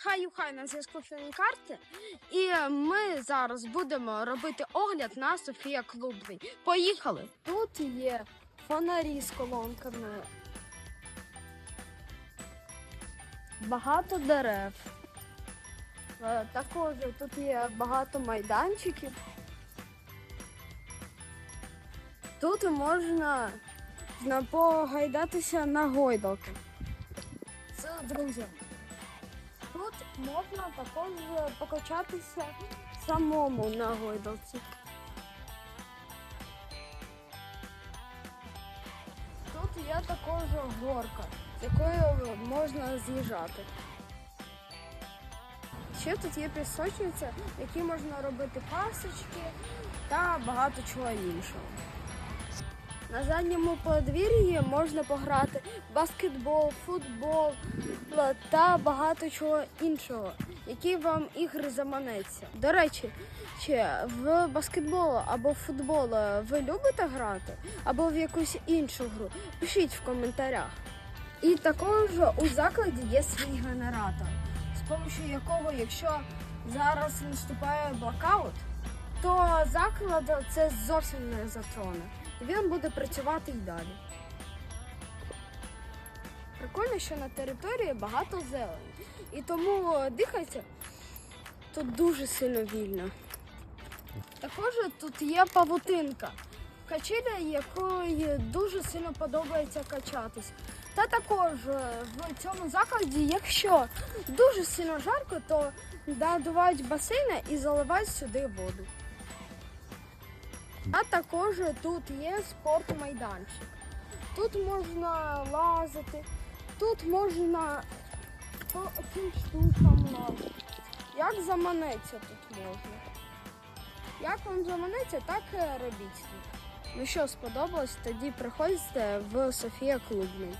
Хай хай на зв'язку фільні карти. І ми зараз будемо робити огляд на Софія Клубний. Поїхали! Тут є фонарі з колонками. Багато дерев. Е, Також тут є багато майданчиків. Тут можна погайдатися на гойдалки. Це друзі. Тут можна також покачатися самому на гойдалці. Тут є також горка, з якою можна з'їжджати. Ще тут є пісочниця, в якій можна робити пасочки та багато чого іншого. На задньому подвір'ї можна пограти баскетбол, футбол та багато чого іншого, які вам ігри заманеться. До речі, ще в баскетбол або футбол е, ви любите грати, або в якусь іншу гру? Пишіть в коментарях. І також у закладі є свій генератор, з допомогою якого, якщо зараз наступає блокаут, то заклад це зовсім не затроне. Він буде працювати й далі. Прикольно, що на території багато зелені. І тому дихається тут дуже сильно вільно. Також тут є павутинка, качеля, якої дуже сильно подобається качатись. Та також е, в цьому закладі, якщо дуже сильно жарко, то надувають басейни і заливають сюди воду. А також тут є спортмайданчик. Тут можна лазити, тут можна по цим штукам лазити. Як заманеться тут можна. Як вам заманеться, так і робіть тут. Ну що, сподобалось? Тоді приходьте в Софія Клубний.